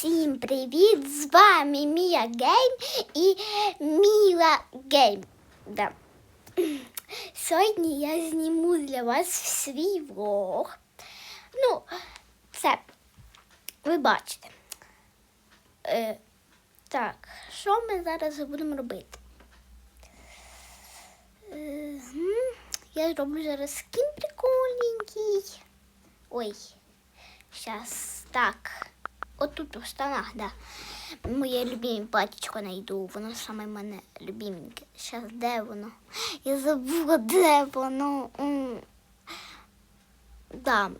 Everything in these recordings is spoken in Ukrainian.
Всім привіт! З вами Мія Гейм і Міла Гейм. Да. Сьогодні я зніму для вас свій влог. Ну, це ви бачите. Е, так, що ми зараз будемо робити? Е, я зроблю зараз скін прикольненький. Ой, зараз так. Отут у штанах, да. Моє любиме платічко найду. Воно саме в мене любименьке. Зараз де воно? Я забула, де воно. Да.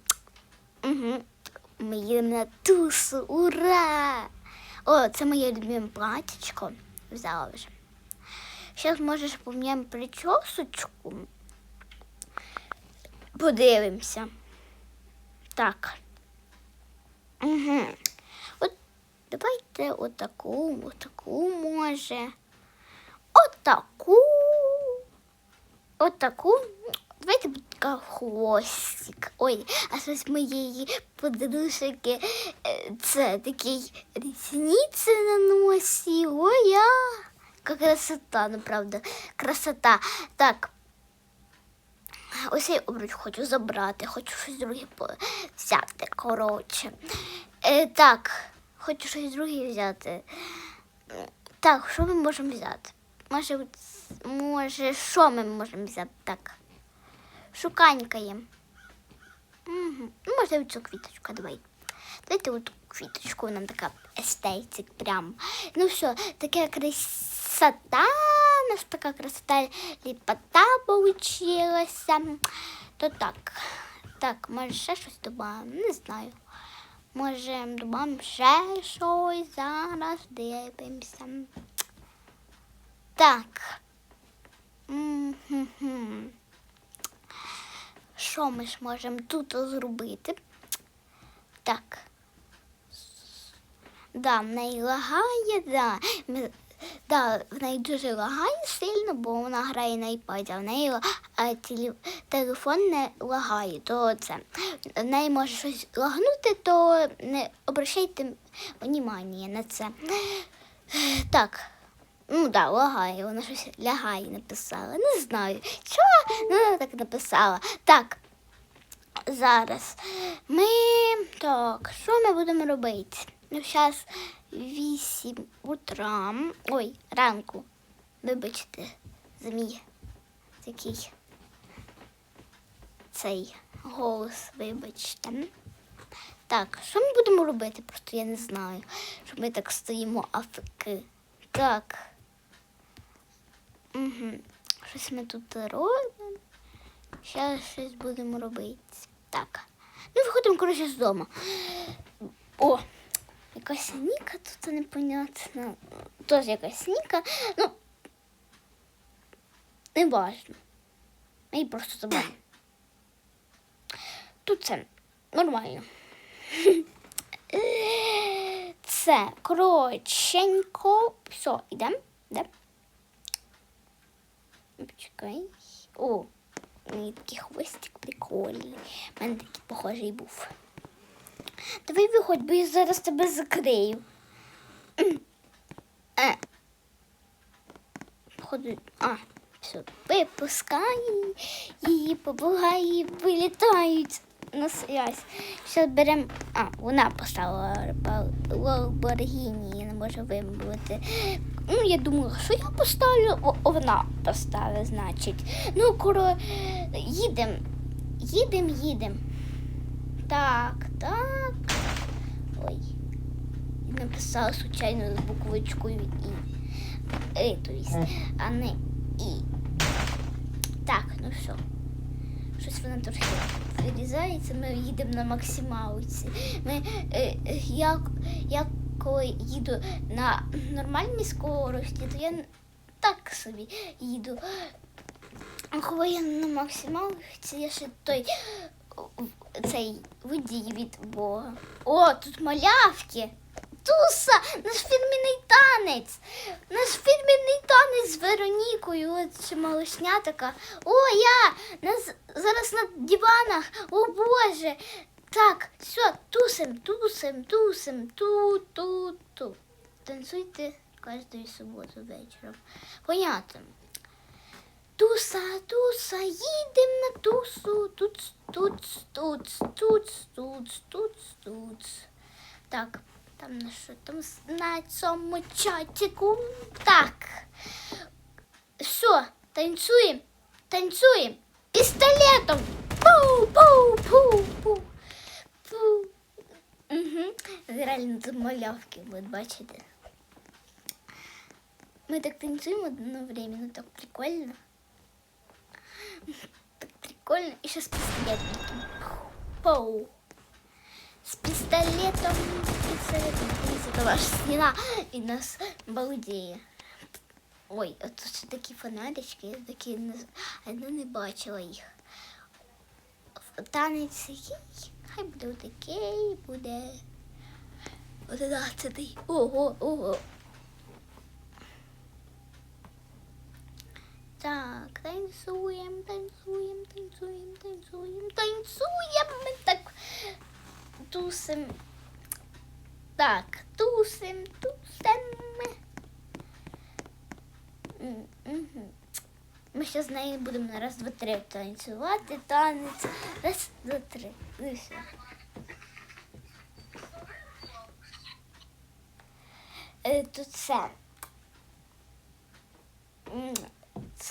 Угу. Ми їдемо на тусу. Ура! О, це моє любиме платічко. Взяла вже. Зараз можеш поміняємо причосочку. Подивимося. Так. Угу. Давайте отаку, отаку може. Отаку. Отаку. Давайте буде така хвостик. Ой, а щось моєї подружки. е, Це такий рісниці на носі. Ой, я. Яка красота, ну. Красота. Так. Ось я обруч хочу забрати, хочу щось друге взяти. Коротше. Е, так, хочу щось друге взяти. Так, що ми можемо взяти? Може, може, що ми можемо взяти? Так. Шуканькаємо. Угу. Ну, може, цю квіточку, давай. Дайте от квіточку, вона така естетик прям. Ну все, така красота, у нас така красота ліпота получилася. То так. Так, може ще щось додамо, не знаю. Може, додамо ще щось, зараз дивимося. Так. Що ми ж можемо тут зробити? Так. Да, в неї лагає, да. Да, в неї дуже лагає сильно, бо вона грає на iPad, а в неї а, теле- телефон не лагає, то це. В неї може щось лагнути, то не обращайте внимання на це. Так. Ну да, лагає, вона щось лягає написала. Не знаю. Чого? Ну, вона так написала. Так. Зараз ми так, що ми будемо робити? Ну, зараз 8 утра. Ой, ранку. Вибачте, за мій такий цей голос, вибачте. Так, що ми будемо робити? Просто я не знаю. Що ми так стоїмо афки. Так. Угу. Щось ми тут робимо. Зараз щось будемо робити. Так. Ну, виходимо, коротше, з дому. О, якась Ніка тут непонятна. Теж якась Ніка. Ну, не важно. Ми її просто забираємо. Тут це нормально. Це коротшенько. Все, йдемо. Йдемо. Почекай. О, у такий хвостик прикольний. У мене такий похожий був. Давай виходь, бо я зараз тебе закрию. Е. А, все, випускай її, попугаї вилітають на связь. Зараз беремо. А, вона поставила Ламборгіні, я не можу вимовити. Ну, я думала, що я поставлю, о, вона поставила, значить. Ну, коро, їдемо, їдемо, їдемо. Так, так. Ой. Я написала случайно з буквочкою І. Е, то есть, а не І. Так, ну все. Щось вона трохи вирізається, ми їдемо на максималці. Ми, е, е, я, я коли їду на нормальній скорості, то я так собі їду. А коли я на максималці, я ще той цей водій від Бога. О, тут малявки. Туса, наш фірміний танець. Наш фірміний танець з Веронікою. От ще малышня така. О, я нас зараз на диванах. О Боже. Так, все, тусим, тусим, тусим, ту-ту-ту. Танцуйте кожної суботу вечором. Понятно. Туса, туса, їдем на тусу. Туц, туц, туц, туц, туц, туц, туц. Так, там на що там с- на цьому чатику. Так. Все, танцюємо, танцюємо. Пістолетом. Пу, пу, пу, пу, пу. Угу. Реально тут малявки, от бачите. Ми так танцюємо одновременно, так прикольно. Так прикольно. Ще з пістолетом. Пау. З пістолетом. Дивіться, це ваша стіна і нас балдіє. Ой, а тут ще такі фонарички, я такі не, не бачила їх. Танець який? Хай буде отакий, буде. Одинадцятий. Ого, ого. Так, танцюємо, танцюємо, танцюємо, танцюємо, танцюємо. Ми так тусим. Так, тусим, тусим. Ми ще з нею будемо раз, два, три танцювати, танець. Раз, два, три. Ну все. Е, Тут це.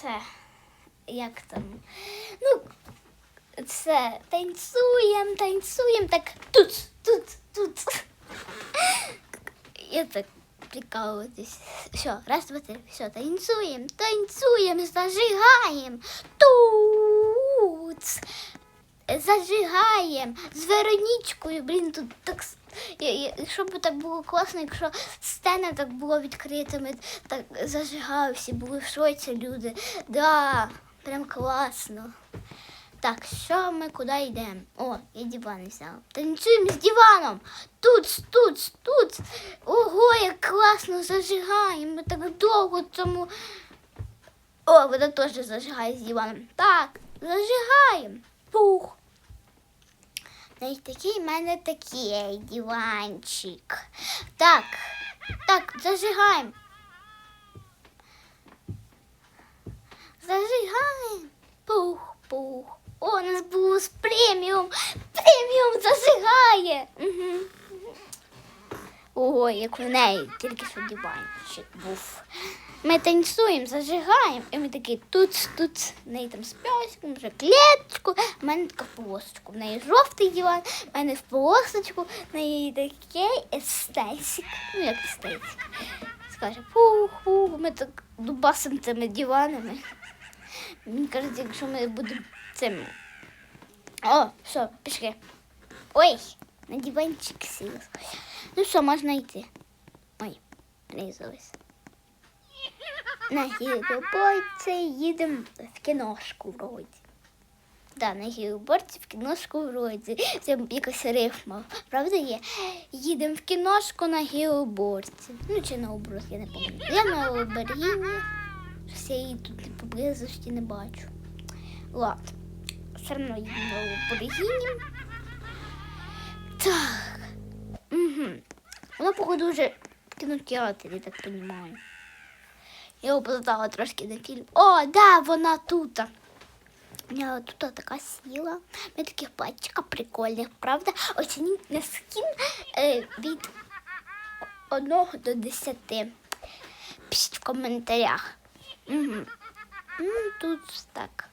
Це. Як там? Ну, це танцюємо, танцюємо, так тут, тут, тут. Я так прикалываюсь. Все, раз, два, три. Все, танцюємо, танцюємо, зажигаємо. Тут. Зажигаємо з Веронічкою. Блін, тут так. с- я- я- Якщо б так було класно, якщо сцена так була відкрита, ми так зажигали, всі були в шоці люди. Да, прям класно. Так, що ми куди йдемо? О, я диван взяла. Танцюємо з диваном. Тут, тут, тут. Ого, як класно зажигаємо. Ми так довго тому. О, вона теж зажигає з диваном. Так, зажигаємо. Пух. Навіть такий в мене такий диванчик. Так, так, зажигаємо. Зажигаємо. Пух, пух. О, у нас був преміум. Преміум зажигає. Угу. Ого, як в неї, тільки що диванчик був. Ми танцюємо, зажигаємо, і ми такі тут, тут, в неї там з пьосиком, вже клеточку, в мене така в полосочку. В неї жовтий диван, в мене в полосочку, в неї такий естетик. Ну, як естетик. Скаже, пух-пух, ми так дубасимо цими диванами. Мені кажуть, якщо ми будемо цим. О, все, пішли. Ой, на диванчик сіла. Ну все, можна йти. Ой, різалась. На гілборці їдемо в кіношку вроді. Да, на гілборці в кіношку вроді. Це якась рифма. Правда є? Їдемо в кіношку на гілборці. Ну чи на образ, я не пам'ятаю. Я на Обергіні. Щось я її тут поблизості не бачу. Ладно. Все одно їдемо на Обергіні. Так. Угу. Вона, походу, вже в кінотеатрі, я так розумію. Я опоздала трошки на фільм. О, да, вона тут. Я тут така сіла. Ми таких пальчика прикольних, правда? Оцініть на скін е, від 1 до 10. Пишіть в коментарях. Угу. Тут так.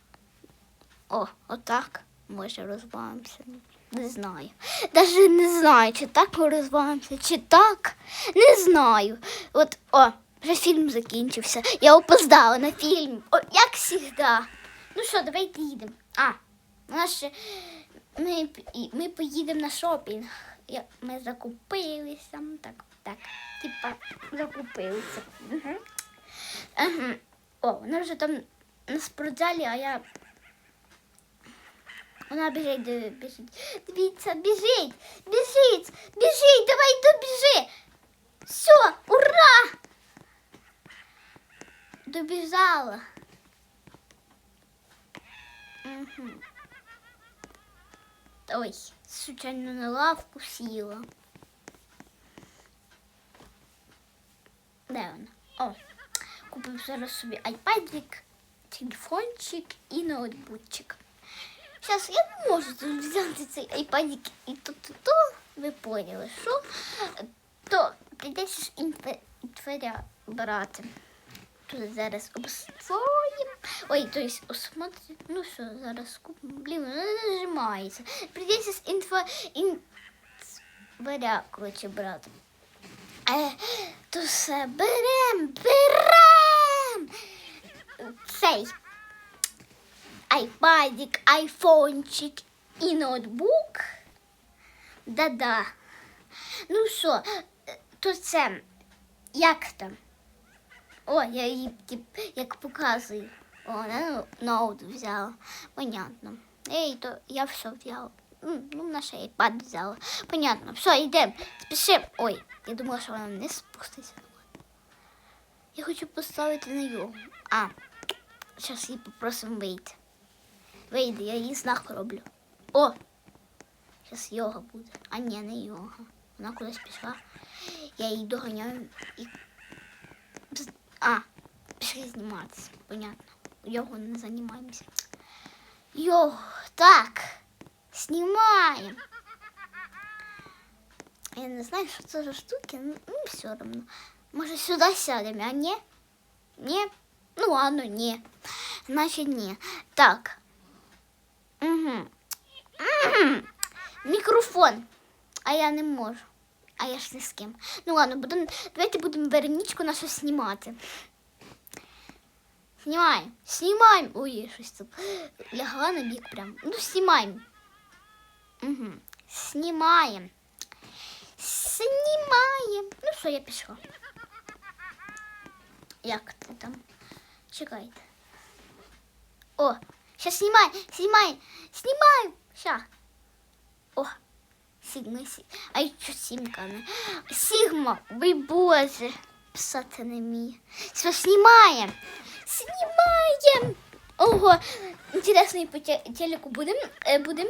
О, отак. Може розвалимося. Не знаю. Даже не знаю, чи так ми розвалимося, чи так. Не знаю. От, о, вже фільм закінчився. Я опоздала на фільм. О, як завжди. Ну що, давайте їдемо. А, у нас ще ми, ми поїдемо на шопінг. Ми закупилися. Так, так. Типа, закупилися. Угу. О, вона вже там на спортзалі, а я. Вона біжить, біжить. Дивіться, біжить, біжить, біжить, давай добіжи. Все, ура! Добіжала. Угу. Ой, случайно на лавку сіла. Де вона? О, купив зараз собі айпадик, телефончик і ноутбучик. Зараз я можу взяти цей айпадик і то, то, то. Ви поняли, що? То прийдеться з інфе- інферя брати. Тут зараз обстоїм. Ой, то есть осмотрим. Ну що, зараз купимо. Блін, воно не нажимається. Прийдеться з інфо... Інферя, коротше, брати. Е, то все берем, берем! Цей айпадик, айфончик і ноутбук. Да-да. Ну що, е, то це як там? О, я її як показую. О, вона ноут взяла. Понятно. Ей, то я все взяла. Ну, наша iPad взяла. Понятно. Все, йдемо. Спішимо. Ой, я думала, що вона не спуститься. Я хочу поставити на йогу. А, зараз її попросимо вийти. Вийди, я їй знак роблю. О! Зараз йога буде. А ні, не йога. Вона кудись пішла. Я її доганяю і А, пішли зніматися, понятно. Його не займаємося. Йо, так, знімаємо. Я не знаю, що це за штуки, ну, ну все одно. Може сюди сядемо, а ні? Ні? Ну ладно, ні. Значить ні. Так. Угу. Угу. Мікрофон. А я не можу. А я ж не з ким. Ну ладно, будем, давайте будемо Веронічку нашу знімати. Знімаємо. Знімаємо. Ой, щось тут лягла на бік прям. Ну, знімаємо. Угу. Знімаємо. Знімаємо. Ну що, я пішла. Як ти там? Чекайте. О, сейчас знімай, знімай, знімай. Ща. О, Сігма, сі... Ай, що сімка не. Сігма, ой боже, писати не вміє. Все, знімаємо. Знімаємо. Ого, інтересно, по те- телеку будемо е, будем,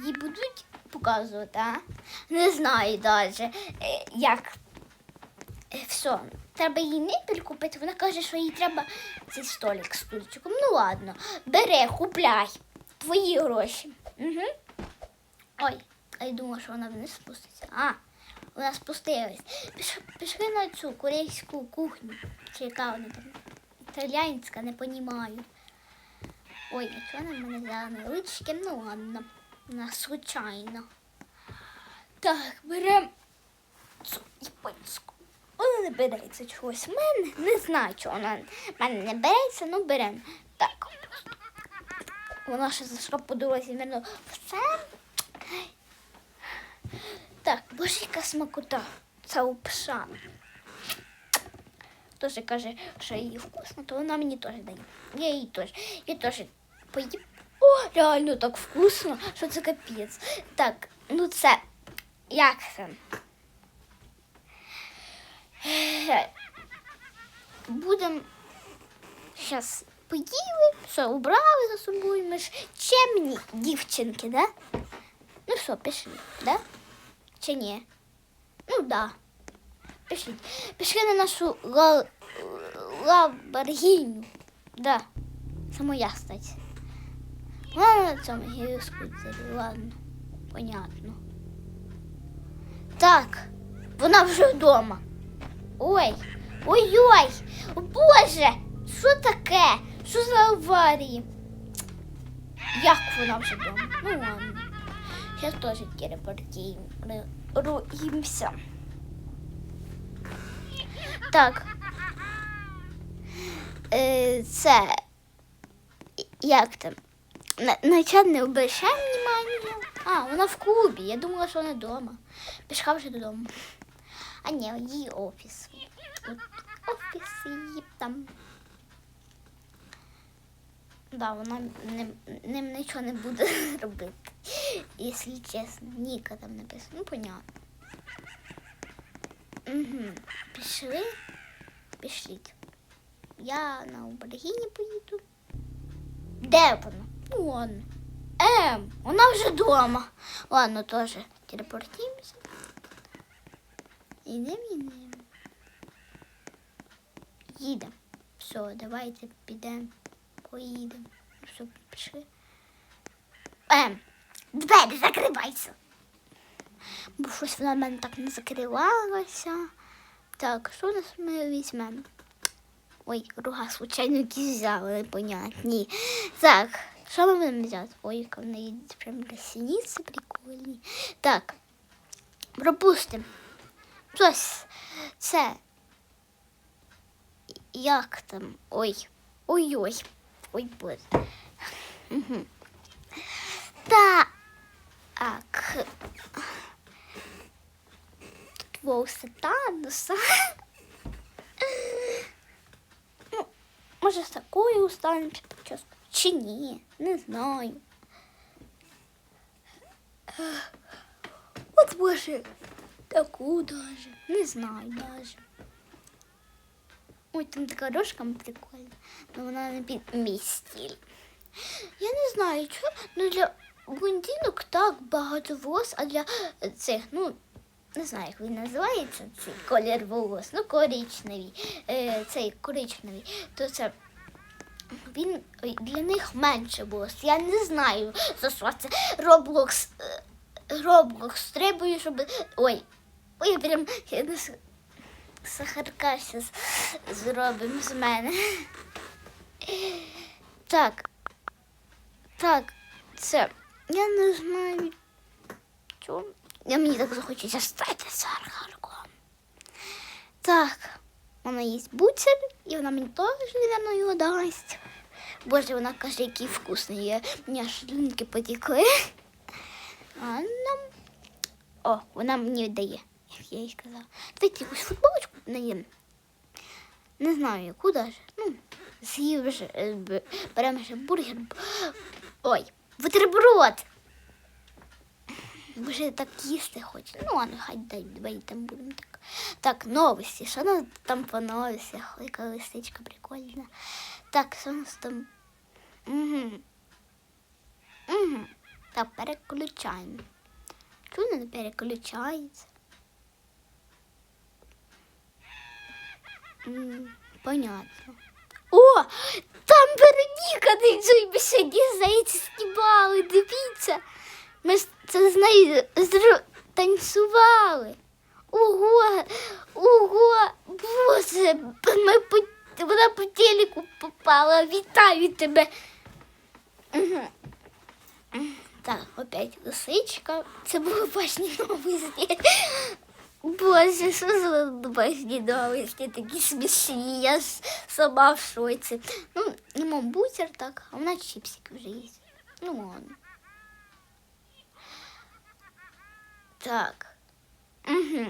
її будуть показувати, а? Не знаю навіть, е, як. Е, Все, треба їй мебель купити. Вона каже, що їй треба цей столик з стульчиком. Ну ладно, бери, купляй. Твої гроші. Угу. Ой, а я думала, що вона вниз спуститься. А, вона спустилась. Піш, пішли на цю корейську кухню. Чи яка вона там? Італіянська, не понімаю. Ой, а чого в мене взяла на ручки? Ну ладно, вона случайно. Так, беремо цю японську. Вона не береться чогось. Мене не знаю, чого вона в мене не береться, ну беремо. Так. Вона ще зайшла по дорозі, мирно. Все. Так, боже, яка смакота. Це у пса. Тоже каже, що їй вкусно, то вона мені теж дає. Я їй теж. Я теж поїм. О, реально так вкусно, що це капець. Так, ну це як це? Будемо зараз поїли, все, убрали за собою. Ми ж чемні дівчинки, да? Ну що, пішли, да? Чи ні? Ну да. Пішли. Пішли на нашу ла... лабаргіню. Да. Моя стать. Вона на цьому гіроскутері, ладно. Понятно. Так, вона вже вдома. Ой, ой-ой, О, Боже, що таке? Що за аварії? Як вона вже вдома? Ну ладно. Сейчас тоже телепортируемся. Так. Е, Це як там? На, на чат не обращаємо внимання. А, вона в клубі. Я думала, що вона вдома. Пішла вже додому. А ні, її офіс. Офіс її там. Да, вона ним, ним нічого не буде робити. Якщо чесно. Ніка там написано. Ну, понятно. Угу. Пішли. Пішліть. Я на Убергіні поїду. Де вона? Ну ладно. Ем, вона вже вдома. Ладно, теж телепортуємося. Ідемо, ідемо. Їдемо. Все, давайте підемо. Поїдемо. Ну, Все, пішли. Ем, двері закривайся. Бо щось вона в мене так не закривалася. Так, що нас ми візьмемо? Ой, руга, случайно якісь взяли, непонятні. Так, що ми будемо взяти? Ой, в неї прям ресніці прикольні. Так, пропустимо. Щось, це. Як там? Ой. Ой-ой. Ой, боже. Так. Волситануса. Ну, може, з такою устанемося початку? Чи ні? Не знаю. От може, таку даже. Не знаю даже. Ой, там така дошка прикольна, але вона не під мій стіль. Я не знаю, чого, ну для блондинок так багато волос, а для цих, ну, не знаю, як він називається, цей колір волос, ну, коричневий, е, цей коричневий, то це він для них менше волос. Я не знаю, за що це Роблокс. Роблокс требує, щоб. Ой, ой, прям сахарка зараз зробимо з мене. Так. Так, це. Я не знаю. Чому? Я мені так захочеться стати сахарком. Так, вона їсть буцер, і вона мені теж, напевно, його дасть. Боже, вона каже, який вкусний. Я, мені аж слюнки потекли. А нам. О, вона мені дає, як я їй сказала. Давайте якусь футболочку наїм. Не знаю, яку даже. Ну, з'їв вже, е, беремо ще бургер. Ой, бутерброд. Вже так їсти хоче. Ну, ладно, хай дай, давай там будемо так. Так, новості. Що нас там по новостях? Яка листичка прикольна. Так, що нас там? Угу. Угу. Так, переключаємо. Чому не переключається? Понятно. О, там Вероніка сьогодні зайці знімали, дивіться. Ми ж це з нею зро- танцювали. Ого, ого, боже, ми по, вона по телеку попала. Вітаю тебе. Угу. Так, опять лисичка. Це було бачні новості. Боже, що за бачні новості такі смішні. Я ж сама в шоці. Ну, нема бутер так, а вона чіпсики вже є. Ну ладно. Так. Угу.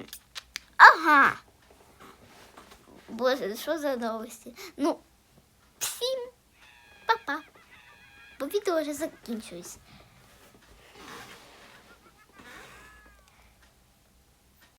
Ага. Боже, що за новості? Ну, всім па-па. Бо відео вже закінчується.